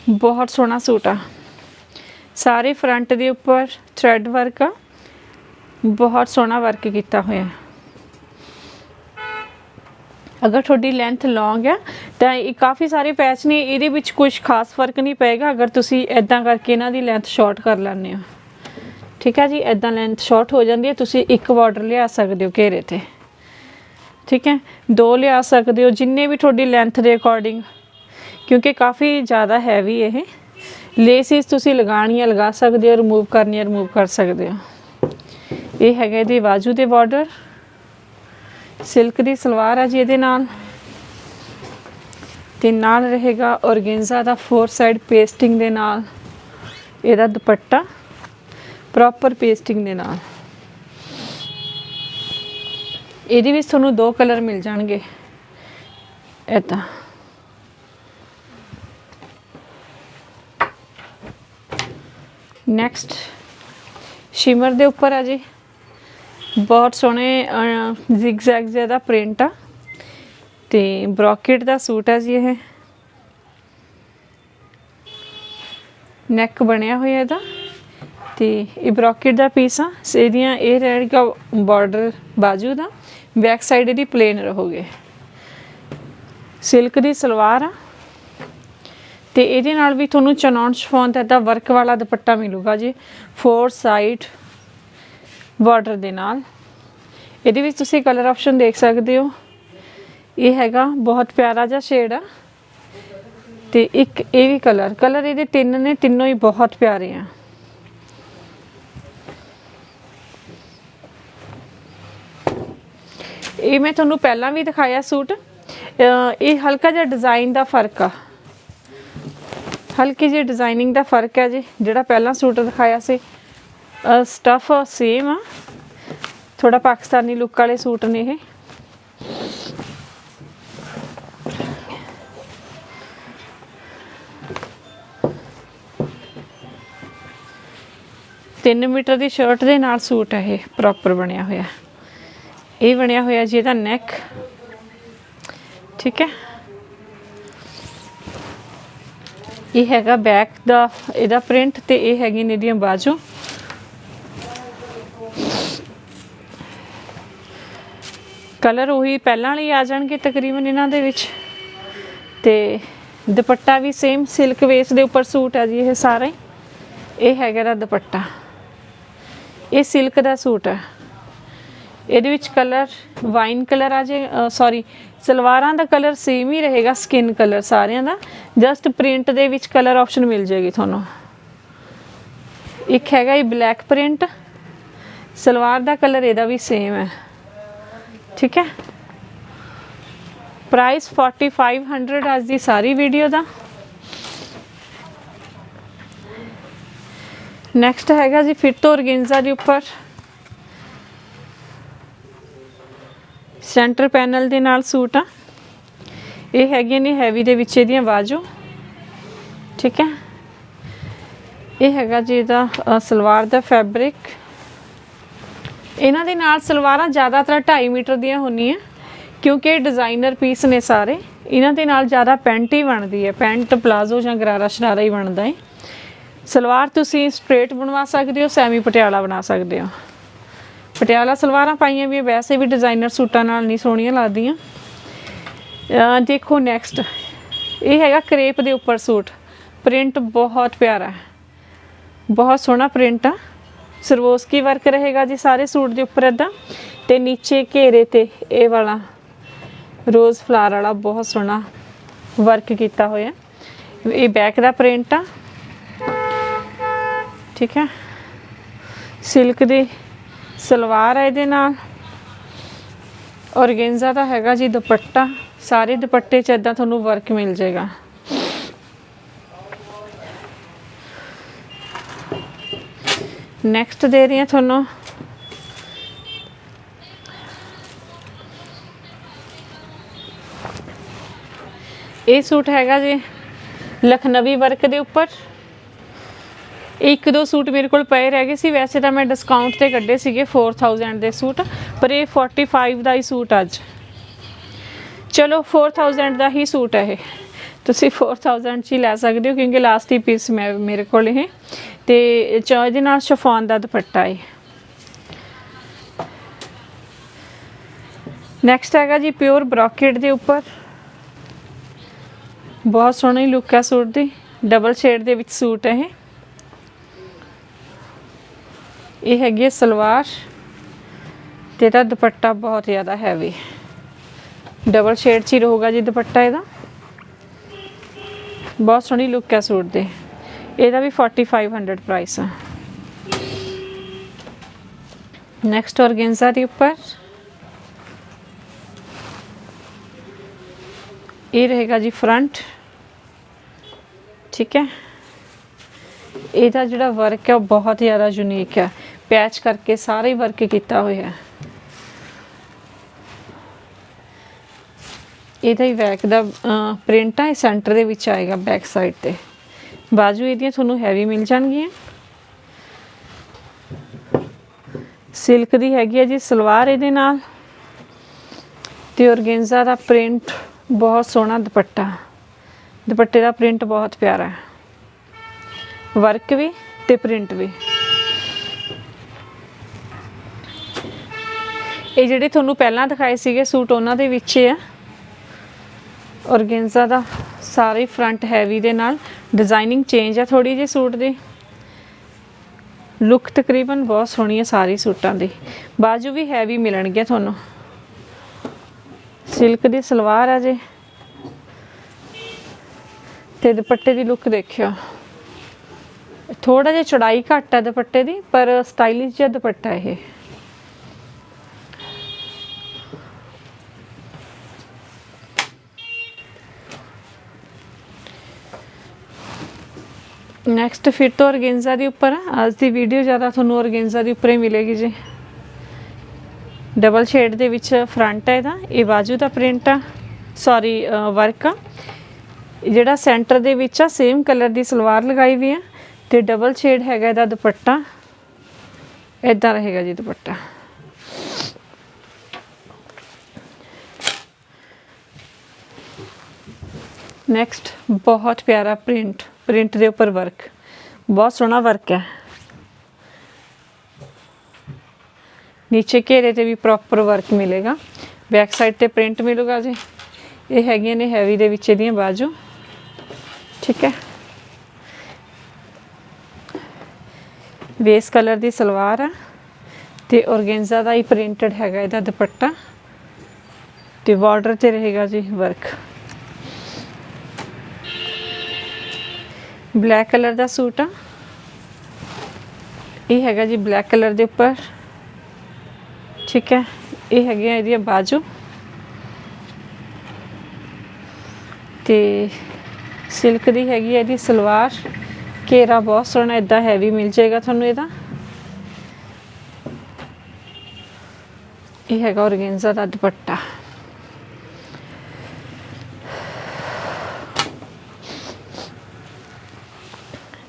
ਬਹੁਤ ਸੋਹਣਾ ਸੂਟ ਆ। ਸਾਰੇ ਫਰੰਟ ਦੇ ਉੱਪਰ ਥ੍ਰੈਡ ਵਰਕ ਆ। ਬਹੁਤ ਸੋਹਣਾ ਵਰਕ ਕੀਤਾ ਹੋਇਆ ਹੈ। ਅਗਰ ਤੁਹਾਡੀ ਲੈਂਥ ਲੌਂਗ ਹੈ, ਤਾਂ ਇਹ ਕਾਫੀ ਸਾਰੇ ਪੈਚ ਨੇ, ਇਹਦੇ ਵਿੱਚ ਕੁਝ ਖਾਸ ਫ਼ਰਕ ਨਹੀਂ ਪਏਗਾ, ਅਗਰ ਤੁਸੀਂ ਐਦਾਂ ਕਰਕੇ ਇਹਨਾਂ ਦੀ ਲੈਂਥ ਸ਼ਾਰਟ ਕਰ ਲੈਂਦੇ ਹੋ। ਠੀਕ ਹੈ ਜੀ ਐਦਾਂ ਲੈਂਥ ਸ਼ਾਰਟ ਹੋ ਜਾਂਦੀ ਹੈ, ਤੁਸੀਂ ਇੱਕ ਬਾਰਡਰ ਲਿਆ ਸਕਦੇ ਹੋ ਘੇਰੇ ਤੇ। ਠੀਕ ਹੈ? ਦੋ ਲਿਆ ਸਕਦੇ ਹੋ, ਜਿੰਨੇ ਵੀ ਤੁਹਾਡੀ ਲੈਂਥ ਦੇ ਅਕੋਰਡਿੰਗ ਕਿਉਂਕਿ ਕਾਫੀ ਜ਼ਿਆਦਾ ਹੈਵੀ ਇਹ। ਲੇਸਿਸ ਤੁਸੀਂ ਲਗਾਣੀਆਂ ਲਗਾ ਸਕਦੇ ਹੋ ਰਿਮੂਵ ਕਰਨੀਆਂ ਰਿਮੂਵ ਕਰ ਸਕਦੇ ਹੋ। ਇਹ ਹੈਗਾ ਇਹਦੇ ਬਾਜੂ ਦੇ ਬਾਰਡਰ ਸਿਲਕ ਦੀ ਸਲਵਾਰ ਆ ਜੀ ਇਹਦੇ ਨਾਲ। ਤੇ ਨਾਲ ਰਹੇਗਾ ਔਰਗੈਂਜ਼ਾ ਦਾ ਫੋਰ ਸਾਈਡ ਪੇਸਟਿੰਗ ਦੇ ਨਾਲ। ਇਹਦਾ ਦੁਪੱਟਾ। ਪ੍ਰੋਪਰ ਪੇਸਟਿੰਗ ਦੇ ਨਾਲ। ਇਹਦੇ ਵਿੱਚ ਤੁਹਾਨੂੰ ਦੋ ਕਲਰ ਮਿਲ ਜਾਣਗੇ। ਇਦਾਂ ਨੈਕਸਟ ਸ਼ਿਮਰ ਦੇ ਉੱਪਰ ਆ ਜੀ। ਬਹੁਤ ਸੋਹਣੇ ਜ਼ਿਗਜ਼ੈਗ ਜਿਹਾ ਦਾ ਪ੍ਰਿੰਟ ਆ। ਤੇ ਬ੍ਰੋਕੇਟ ਦਾ ਸੂਟ ਆ ਜੀ ਇਹ। ਨੈਕ ਬਣਿਆ ਹੋਇਆ ਇਹਦਾ। ਤੇ ਇਹ ਬ੍ਰੋਕੇਟ ਦਾ ਪੀਸ ਆ। ਇਹਦੀਆਂ ਇਹ ਰਹੇਗਾ ਬਾਰਡਰ ਬਾਜੂ ਦਾ। ਬੈਕ ਸਾਈਡ ਇਹਦੀ ਪਲੇਨ ਰਹੋਗੇ। ਸਿਲਕ ਦੀ ਸਲਵਾਰ ਆ। ਤੇ ਇਹਦੇ ਨਾਲ ਵੀ ਤੁਹਾਨੂੰ ਚਨੌਨ ਸ਼ਫੋਨ ਤੇ ਦਾ ਵਰਕ ਵਾਲਾ ਦੁਪੱਟਾ ਮਿਲੂਗਾ ਜੀ। ਫੋਰ ਸਾਈਡ ਬਾਰਡਰ ਦੇ ਨਾਲ। ਇਹਦੇ ਵਿੱਚ ਤੁਸੀਂ ਕਲਰ ਆਪਸ਼ਨ ਦੇਖ ਸਕਦੇ ਹੋ। ਇਹ ਹੈਗਾ ਬਹੁਤ ਪਿਆਰਾ ਜਿਹਾ ਸ਼ੇਡ ਆ। ਤੇ ਇੱਕ ਇਹ ਵੀ ਕਲਰ ਕਲਰ ਇਹਦੇ ਤਿੰਨ ਨੇ, ਤਿੰਨੋਂ ਹੀ ਬਹੁਤ ਪਿਆਰੇ ਆ। ਇਹ ਮੈਂ ਤੁਹਾਨੂੰ ਪਹਿਲਾਂ ਵੀ ਦਿਖਾਇਆ ਸੂਟ। ਇਹ ਹਲਕਾ ਜਿਹਾ ਡਿਜ਼ਾਈਨ ਦਾ ਫ਼ਰਕ ਆ। ਹਲਕੀ ਜਿਹੀ ਡਿਜ਼ਾਈਨਿੰਗ ਦਾ ਫ਼ਰਕ ਹੈ ਜੀ, ਜਿਹੜਾ ਪਹਿਲਾਂ ਸੂਟ ਦਿਖਾਇਆ ਸੀ। ਸਟਫ ਸੇਮ ਆ। ਥੋੜਾ ਪਾਕਿਸਤਾਨੀ ਲੁੱਕ ਵਾਲੇ ਸੂਟ ਨੇ ਇਹ। ਤਿੰਨ ਮੀਟਰ ਦੀ ਸ਼ਰਟ ਦੇ ਨਾਲ ਸੂਟ ਹੈ ਇਹ ਪ੍ਰੋਪਰ ਬਣਿਆ ਹੋਇਆ। ਇਹ ਬਣਿਆ ਹੋਇਆ ਜੀ ਇਹਦਾ ਨੈਕ ਠੀਕ ਹੈ। ਇਹ ਹੈਗਾ ਬੈਕ ਦਾ, ਇਹਦਾ ਪ੍ਰਿੰਟ ਤੇ ਇਹ ਹੈਗੀ ਨੇ ਇਹਦੀਆਂ ਬਾਜੂ। ਕਲਰ ਉਹੀ ਪਹਿਲਾਂ ਵਾਲੀ ਆ ਜਾਣਗੇ ਤਕਰੀਬਨ ਇਹਨਾਂ ਦੇ ਵਿੱਚ। ਤੇ ਦੁਪੱਟਾ ਵੀ ਸੇਮ ਸਿਲਕ ਵੇਸ ਦੇ ਉੱਪਰ ਸੂਟ ਹੈ ਜੀ ਇਹ ਸਾਰੇ। ਇਹ ਹੈਗਾ ਦਾ ਦੁਪੱਟਾ। ਇਹ ਸਿਲਕ ਦਾ ਸੂਟ ਹੈ ਇਹਦੇ ਵਿੱਚ ਕਲਰ ਵਾਈਨ ਕਲਰ ਆ ਜੇ ਸੌਰੀ ਸਲਵਾਰਾਂ ਦਾ ਕਲਰ ਸੇਮ ਹੀ ਰਹੇਗਾ ਸਕਿਨ ਕਲਰ ਸਾਰਿਆਂ ਦਾ। ਜਸਟ ਪ੍ਰਿੰਟ ਦੇ ਵਿੱਚ ਕਲਰ ਆਪਸ਼ਨ ਮਿਲ ਜਾਏਗੀ ਤੁਹਾਨੂੰ। ਇੱਕ ਹੈਗਾ ਇਹ ਬਲੈਕ ਪ੍ਰਿੰਟ ਸਲਵਾਰ ਦਾ ਕਲਰ ਇਹਦਾ ਵੀ ਸੇਮ ਹੈ। ਠੀਕ ਹੈ? ਪ੍ਰਾਈਸ 4500 ਅੱਜ ਦੀ ਸਾਰੀ ਵੀਡੀਓ ਦਾ। ਨੈਕਸਟ ਹੈਗਾ ਜੀ ਫਿਰ ਤੋਂ ਔਰਗੇਂਜ਼ਾ ਦੇ ਉੱਪਰ। ਸੈਂਟਰ ਪੈਨਲ ਦੇ ਨਾਲ ਸੂਟ ਆ। ਇਹ ਹੈਗੀਆਂ ਨੇ ਹੈਵੀ ਦੇ ਵਿੱਚ ਇਹਦੀਆਂ ਬਾਜੂ ਠੀਕ ਹੈ। ਇਹ ਹੈਗਾ ਜੀ ਇਹਦਾ ਸਲਵਾਰ ਦਾ ਫੈਬਰਿਕ ਇਹਨਾਂ ਦੇ ਨਾਲ ਸਲਵਾਰਾਂ ਜ਼ਿਆਦਾਤਰ 2.5 ਮੀਟਰ ਦੀਆਂ ਹੁੰਦੀਆਂ, ਕਿਉਂਕਿ ਇਹ ਡਿਜ਼ਾਈਨਰ ਪੀਸ ਨੇ ਸਾਰੇ। ਇਹਨਾਂ ਦੇ ਨਾਲ ਜ਼ਿਆਦਾ ਪੈਂਟ ਹੀ ਬਣਦੀ ਹੈ। ਪੈਂਟ, ਪਲਾਜ਼ੋ ਜਾਂ ਗਰਾਰਾ ਸ਼ਰਾਰਾ ਹੀ ਬਣਦਾ ਹੈ। ਸਲਵਾਰ ਤੁਸੀਂ ਸਟ੍ਰੇਟ ਬਣਵਾ ਸਕਦੇ ਹੋ ਸੈਮੀ ਪਟਿਆਲਾ ਬਣਾ ਸਕਦੇ ਹੋ। ਪਟਿਆਲਾ ਸਲਵਾਰਾਂ ਪਾਈਆਂ ਵੀ ਵੈਸੇ ਵੀ ਡਿਜ਼ਾਈਨਰ ਸੂਟਾਂ ਨਾਲ ਨਹੀਂ ਸੋਹਣੀਆਂ ਲੱਗਦੀਆਂ। ਦੇਖੋ ਨੈਕਸਟ ਇਹ ਹੈਗਾ ਕਰੇਪ ਦੇ ਉੱਪਰ ਸੂਟ। ਪ੍ਰਿੰਟ ਬਹੁਤ ਪਿਆਰਾ ਹੈ। ਬਹੁਤ ਸੋਹਣਾ ਪ੍ਰਿੰਟ ਆ। ਸਰਵੋਸਕੀ ਵਰਕ ਰਹੇਗਾ ਜੀ ਸਾਰੇ ਸੂਟ ਦੇ ਉੱਪਰ ਇਦਾਂ ਤੇ ਨੀਚੇ ਘੇਰੇ ਤੇ ਇਹ ਵਾਲਾ ਰੋਜ਼ ਫਲਾਰ ਵਾਲਾ ਬਹੁਤ ਸੋਹਣਾ ਵਰਕ ਕੀਤਾ ਹੋਇਆ। ਇਹ ਬੈਕ ਦਾ ਪ੍ਰਿੰਟ ਆ। ਠੀਕ ਹੈ। ਸਿਲਕ ਦੇ ਸਲਵਾਰ ਹੈ ਇਹਦੇ ਨਾਲ। ਔਰਗੇਂਜ਼ਾ ਦਾ ਹੈਗਾ ਜੀ, ਦੁਪੱਟਾ। ਸਾਰੇ ਦੁਪੱਟੇ 'ਚ ਇਦਾਂ ਤੁਹਾਨੂੰ ਵਰਕ ਮਿਲ ਜਾਏਗਾ। ਨੈਕਸਟ ਦੇ ਰਹੀ ਹਾਂ ਤੁਹਾਨੂੰ। ਇਹ ਸੂਟ ਹੈਗਾ ਜੀ, ਲਖਨਵੀ ਵਰਕ ਦੇ ਉੱਪਰ। ਇੱਕ ਦੋ ਸੂਟ ਮੇਰੇ ਕੋਲ ਪਏ ਰਹਿ ਗਏ ਸੀ, ਵੈਸੇ ਤਾਂ ਮੈਂ ਡਿਸਕਾਊਂਟ ਤੇ ਕੱਢੇ ਸੀਗੇ 4000 ਦੇ ਸੂਟ, ਪਰ ਇਹ 45 ਦਾ ਹੀ ਸੂਟ ਅੱਜ। ਚਲੋ 4000 ਦਾ ਹੀ ਸੂਟ ਹੈ ਇਹ। ਤੁਸੀਂ 4000 ਚ ਹੀ ਲੈ ਸਕਦੇ ਹੋ, ਕਿਉਂਕਿ ਲਾਸਟ ਹੀ ਪੀਸ ਮੈਂ, ਮੇਰੇ ਕੋਲ ਇਹ। ਤੇ ਚ- ਇਹਦੇ ਨਾਲ ਸ਼ਫਾਨ ਦਾ ਦੁਪੱਟਾ ਹੈ। ਨੈਕਸਟ ਹੈਗਾ ਜੀ ਪਿਓਰ ਬ੍ਰੋਕੇਟ ਦੇ ਉੱਪਰ। ਬਹੁਤ ਸੋਹਣੀ ਲੁੱਕ ਹੈ ਸੂਟ ਦੀ। ਡਬਲ ਸ਼ੇਡ ਦੇ ਵਿੱਚ ਸੂਟ ਹੈ ਇਹ। ਇਹ ਹੈਗੀ ਹੈ ਸਲਵਾਰ। ਤੇ ਇਹਦਾ ਦੁਪੱਟਾ ਬਹੁਤ ਜ਼ਿਆਦਾ ਹੈਵੀ ਡਬਲ ਸ਼ੇਡ 'ਚ ਹੀ ਰਹੂਗਾ ਜੀ ਦੁਪੱਟਾ ਇਹਦਾ। ਬਹੁਤ ਸੋਹਣੀ ਲੁੱਕ ਹੈ ਸੂਟ ਦੇ। ਇਹਦਾ ਵੀ 4500 ਪ੍ਰਾਈਸ ਆ। ਨੈਕਸਟ ਔਰਗੇਂਜ਼ਾ ਦੇ ਉੱਪਰ। ਇਹ ਰਹੇਗਾ ਜੀ ਫਰੰਟ ਠੀਕ ਹੈ। ਇਹਦਾ ਜਿਹੜਾ ਵਰਕ ਹੈ ਉਹ ਬਹੁਤ ਜ਼ਿਆਦਾ ਯੂਨੀਕ ਹੈ। ਪੈਚ ਕਰਕੇ ਸਾਰੇ ਹੀ ਵਰਕ ਕੀਤਾ ਹੋਇਆ ਹੈ। ਇਹਦਾ ਹੀ ਬੈਕ ਦਾ ਪ੍ਰਿੰਟ ਹੈ ਸੈਂਟਰ ਦੇ ਵਿੱਚ ਆਏਗਾ ਬੈਕ ਸਾਈਡ ਤੇ। ਬਾਜੂ ਇਹਦੀਆਂ ਤੁਹਾਨੂੰ ਹੈਵੀ ਮਿਲ ਜਾਣਗੀਆਂ। ਸਿਲਕ ਦੀ ਹੈਗੀ ਹੈ ਜੀ, ਸਲਵਾਰ ਇਹਦੇ ਨਾਲ। ਤੇ ਔਰਗੇਂਜ਼ਾ ਦਾ ਪ੍ਰਿੰਟ ਬਹੁਤ ਸੋਹਣਾ ਦੁਪੱਟਾ। ਦੁਪੱਟੇ ਦਾ ਪ੍ਰਿੰਟ ਬਹੁਤ ਪਿਆਰਾ ਹੈ। ਵਰਕ ਵੀ ਤੇ ਪ੍ਰਿੰਟ ਵੀ। ਇਹ ਜਿਹੜੇ ਤੁਹਾਨੂੰ ਪਹਿਲਾਂ ਦਿਖਾਏ ਸੀਗੇ ਸੂਟ ਉਹਨਾਂ ਦੇ ਵਿੱਚ ਹੀ ਔਰਗੈਂਜ਼ਾ ਦਾ ਸਾਰੇ ਫਰੰਟ ਹੈਵੀ ਦੇ ਨਾਲ। ਡਿਜ਼ਾਈਨਿੰਗ ਚੇਂਜ ਆ ਥੋੜੀ ਜਿਹੀ ਸੂਟ ਦੀ। ਲੁੱਕ ਤਕਰੀਬਨ ਬਹੁਤ ਸੋਹਣੀ ਹੈ ਸਾਰੀ ਸੂਟਾਂ ਦੀ। ਬਾਜੂ ਵੀ ਹੈਵੀ ਮਿਲਣਗੇ ਤੁਹਾਨੂੰ। ਸਿਲਕ ਦੀ ਸਲਵਾਰ ਆ ਜੇ। ਤੇ ਦੁਪੱਟੇ ਦੀ ਲੁੱਕ ਦੇਖਿਓ। ਥੋੜਾ ਜਿਹਾ ਚੜਾਈ ਘੱਟ ਹੈ ਦੁਪੱਟੇ ਦੀ, ਪਰ ਸਟਾਈਲਿਸ਼ ਜਿਹਾ ਦੁਪੱਟਾ ਇਹ। ਨੈਕਸਟ ਫਿਰ ਤੋਂ ਔਰਗੈਂਜ਼ਾ ਦੇ ਉੱਪਰ ਅੱਜ ਦੀ ਵੀਡੀਓ ਜ਼ਿਆਦਾ ਤੁਹਾਨੂੰ ਔਰਗੈਂਜ਼ਾ ਦੇ ਉੱਪਰ ਹੀ ਮਿਲੇਗੀ ਜੀ। ਡਬਲ ਸ਼ੇਡ ਦੇ ਵਿੱਚ ਫਰੰਟ ਹੈ ਇਹਦਾ। ਇਹ ਬਾਜੂ ਦਾ ਪ੍ਰਿੰਟ ਆ। ਸੌਰੀ ਵਰਕ ਆ। ਜਿਹੜਾ ਸੈਂਟਰ ਦੇ ਵਿੱਚ ਆ ਸੇਮ ਕਲਰ ਦੀ ਸਲਵਾਰ ਲਗਾਈ ਵੀ ਆ। ਤੇ ਡਬਲ ਸ਼ੇਡ ਹੈਗਾ ਇਹਦਾ ਦੁਪੱਟਾ। ਇਦਾਂ ਰਹੇਗਾ ਜੀ ਦੁਪੱਟਾ। ਨੈਕਸਟ ਬਹੁਤ ਪਿਆਰਾ ਪ੍ਰਿੰਟ ਪ੍ਰਿੰਟ ਦੇ ਉੱਪਰ ਵਰਕ ਬਹੁਤ ਸੋਹਣਾ ਵਰਕ ਹੈ। ਨੀਚੇ ਘੇਰੇ ਤੇ ਵੀ ਪ੍ਰੋਪਰ ਵਰਕ ਮਿਲੇਗਾ। ਬੈਕ ਸਾਈਡ ਤੇ ਪ੍ਰਿੰਟ ਮਿਲੂਗਾ ਜੀ। ਇਹ ਹੈਗੀਆਂ ਨੇ ਹੈਵੀ ਦੇ ਵਿੱਚ ਇਹਦੀਆਂ ਬਾਜੂ। ਠੀਕ ਹੈ। ਬੇਸ ਕਲਰ ਦੀ ਸਲਵਾਰ ਆ। ਤੇ ਔਰਗੈਂਜ਼ਾ ਦਾ ਹੀ ਪ੍ਰਿੰਟਡ ਹੈਗਾ ਇਹਦਾ ਦੁਪੱਟਾ। ਤੇ ਬਾਰਡਰ ਤੇ ਰਹੇਗਾ ਜੀ ਵਰਕ ਬਲੈਕ ਕਲਰ ਦਾ ਸੂਟ ਆ। ਇਹ ਹੈਗਾ ਜੀ ਬਲੈਕ ਕਲਰ ਦੇ ਉੱਪਰ। ਠੀਕ ਹੈ। ਇਹ ਹੈਗੀਆਂ ਇਹਦੀਆਂ ਬਾਜੂ। ਤੇ ਸਿਲਕ ਦੀ ਹੈਗੀ ਹੈ ਇਹਦੀ ਸਲਵਾਰ। ਘੇਰਾ ਬਹੁਤ ਸੋਹਣਾ ਇਦਾਂ ਹੈਵੀ ਮਿਲ ਜਾਏਗਾ ਤੁਹਾਨੂੰ ਇਹਦਾ। ਇਹ ਹੈਗਾ ਔਰਗੈਂਜ਼ਾ ਦਾ ਦੁਪੱਟਾ।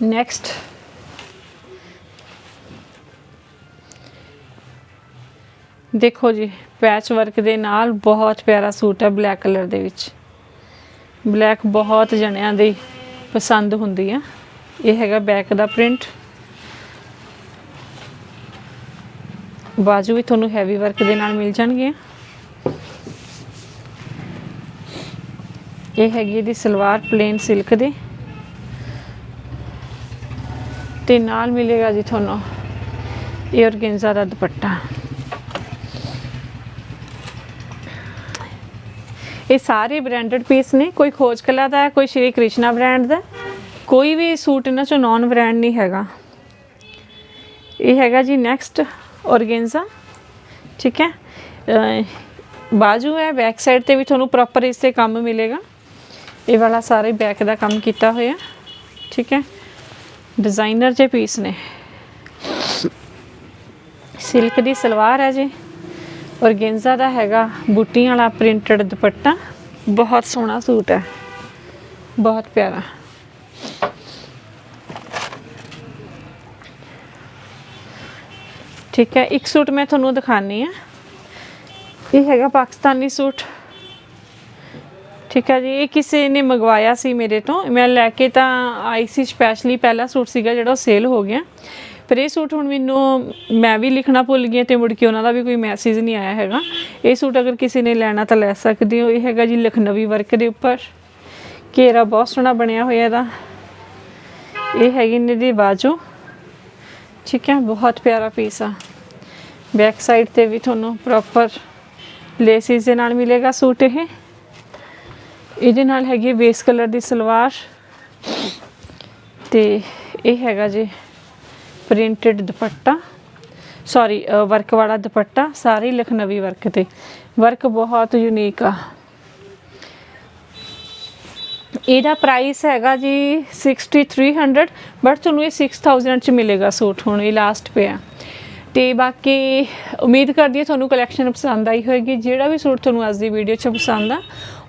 ਨੈਕਸਟ ਦੇਖੋ ਜੀ ਪੈਚ ਵਰਕ ਦੇ ਨਾਲ ਬਹੁਤ ਪਿਆਰਾ ਸੂਟ ਹੈ ਬਲੈਕ ਕਲਰ ਦੇ ਵਿੱਚ। ਬਲੈਕ ਬਹੁਤ ਜਣਿਆਂ ਦੀ ਪਸੰਦ ਹੁੰਦੀ ਆ ਇਹ ਹੈਗਾ ਬੈਕ ਦਾ ਪ੍ਰਿੰਟ ਬਾਜੂ ਵੀ ਤੁਹਾਨੂੰ ਹੈਵੀ ਵਰਕ ਦੇ ਨਾਲ ਮਿਲ ਜਾਣਗੇ। ਇਹ ਹੈਗੀ ਇਹਦੀ ਸਲਵਾਰ ਪਲੇਨ ਸਿਲਕ ਦੇ। ਤੇ ਨਾਲ ਮਿਲੇਗਾ ਜੀ ਤੁਹਾਨੂੰ ਇਹ ਔਰਗੈਂਜ਼ਾ ਦਾ ਦੁਪੱਟਾ। ਇਹ ਸਾਰੇ ਬ੍ਰਾਂਡਡ ਪੀਸ ਨੇ, ਕੋਈ ਖੋਜ ਕਲਾ ਦਾ ਹੈ, ਕੋਈ ਸ਼੍ਰੀ ਕ੍ਰਿਸ਼ਨਾ ਬ੍ਰਾਂਡ ਦਾ ਕੋਈ ਵੀ ਸੂਟ ਇਹਨਾਂ ਚੋਂ ਨਾਨ ਬ੍ਰਾਂਡ ਨਹੀਂ ਹੈਗਾ। ਇਹ ਹੈਗਾ ਜੀ ਨੈਕਸਟ ਔਰਗੈਂਜ਼ਾ ਠੀਕ ਹੈ? ਬਾਜੂ ਹੈ ਬੈਕ ਸਾਈਡ ਤੇ ਵੀ ਤੁਹਾਨੂੰ ਪ੍ਰੋਪਰ ਇਸ ਤੇ ਕੰਮ ਮਿਲੇਗਾ। ਇਹ ਵਾਲਾ ਸਾਰੇ ਬੈਕ ਦਾ ਕੰਮ ਕੀਤਾ ਹੋਇਆ, ਠੀਕ ਹੈ? ਡਿਜ਼ਾਈਨਰ ਜੇ ਪੀਸ ਨੇ। ਸਿਲਕ ਦੀ ਸਲਵਾਰ ਹੈ ਜੀ। ਔਰਗੈਂਜ਼ਾ ਦਾ ਹੈਗਾ, ਬੂਟੀਆਂ ਵਾਲਾ ਪ੍ਰਿੰਟਡ ਦੁਪੱਟਾ। ਬਹੁਤ ਸੋਹਣਾ ਸੂਟ ਹੈ। ਬਹੁਤ ਪਿਆਰਾ। ਠੀਕ ਹੈ, ਇੱਕ ਸੂਟ ਮੈਂ ਤੁਹਾਨੂੰ ਦਿਖਾਣੀ ਆ ਇਹ ਹੈਗਾ ਪਾਕਿਸਤਾਨੀ ਸੂਟ। ਠੀਕ ਹੈ ਜੀ, ਇਹ ਕਿਸੇ ਨੇ ਮੰਗਵਾਇਆ ਸੀ ਮੇਰੇ ਤੋਂ। ਮੈਂ ਲੈ ਕੇ ਤਾਂ ਆਈ ਸੀ ਸਪੈਸ਼ਲੀ ਪਹਿਲਾ ਸੂਟ ਸੀਗਾ ਜਿਹੜਾ ਉਹ ਸੇਲ ਹੋ ਗਿਆ। ਪਰ ਇਹ ਸੂਟ ਹੁਣ ਮੈਨੂੰ, ਮੈਂ ਵੀ ਲਿਖਣਾ ਭੁੱਲ ਗਈ ਹਾਂ ਤੇ ਮੁੜ ਕੇ ਉਹਨਾਂ ਦਾ ਵੀ ਕੋਈ ਮੈਸੇਜ ਨਹੀਂ ਆਇਆ ਹੈਗਾ। ਇਹ ਸੂਟ ਅਗਰ ਕਿਸੇ ਨੇ ਲੈਣਾ ਤਾਂ ਲੈ ਸਕਦੇ ਹੋ। ਇਹ ਹੈਗਾ ਜੀ ਲਖਨਵੀ ਵਰਕ ਦੇ ਉੱਪਰ। ਘੇਰਾ ਬਹੁਤ ਸੋਹਣਾ ਬਣਿਆ ਹੋਇਆ ਇਹਦਾ। ਇਹ ਹੈਗੀ ਨੇ ਦੀ ਬਾਜੂ। ਠੀਕ ਹੈ, ਬਹੁਤ ਪਿਆਰਾ ਪੀਸ ਆ। ਬੈਕ ਸਾਈਡ ਤੇ ਵੀ ਤੁਹਾਨੂੰ ਪ੍ਰੋਪਰ ਲੇਸਿਸ ਦੇ ਨਾਲ ਮਿਲੇਗਾ ਸੂਟ ਇਹ। ਇਹਦੇ ਨਾਲ ਹੈਗੀ ਬੇਸ ਕਲਰ ਦੀ ਸਲਵਾਰ। ਤੇ ਇਹ ਹੈਗਾ ਜੀ ਪ੍ਰਿੰਟਡ ਦੁਪੱਟਾ। ਸੌਰੀ ਵਰਕ ਵਾਲਾ ਦੁਪੱਟਾ, ਸਾਰੇ ਲਖਨਵੀ ਵਰਕ ਤੇ। ਵਰਕ ਬਹੁਤ ਯੂਨੀਕ ਆ। ਇਹਦਾ ਪ੍ਰਾਈਸ ਹੈਗਾ ਜੀ 6300 ਬਟ ਤੁਹਾਨੂੰ ਇਹ 6000 ਚ ਮਿਲੇਗਾ ਸੂਟ ਹੁਣ, ਇਹ ਲਾਸਟ ਪਿਆ। ਤੇ ਬਾਕੀ ਉਮੀਦ ਕਰਦੀ ਹਾਂ ਤੁਹਾਨੂੰ ਕਲੈਕਸ਼ਨ ਪਸੰਦ ਆਈ ਹੋਵੇਗੀ ਜਿਹੜਾ ਵੀ ਸੂਟ ਤੁਹਾਨੂੰ ਅੱਜ ਦੀ ਵੀਡੀਓ 'ਚ ਪਸੰਦ ਆ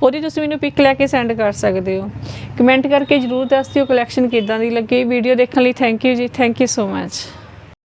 ਉਹਦੀ ਤੁਸੀਂ ਮੈਨੂੰ ਪਿਕ ਲੈ ਕੇ ਸੈਂਡ ਕਰ ਸਕਦੇ ਹੋ। ਕਮੈਂਟ ਕਰਕੇ ਜਰੂਰ ਦੱਸ ਦਿਓ ਕਲੈਕਸ਼ਨ ਕਿਦਾਂ ਦੀ ਲੱਗੀ। ਵੀਡੀਓ ਦੇਖਣ ਲਈ ਥੈਂਕ ਯੂ ਜੀ। Thank you so much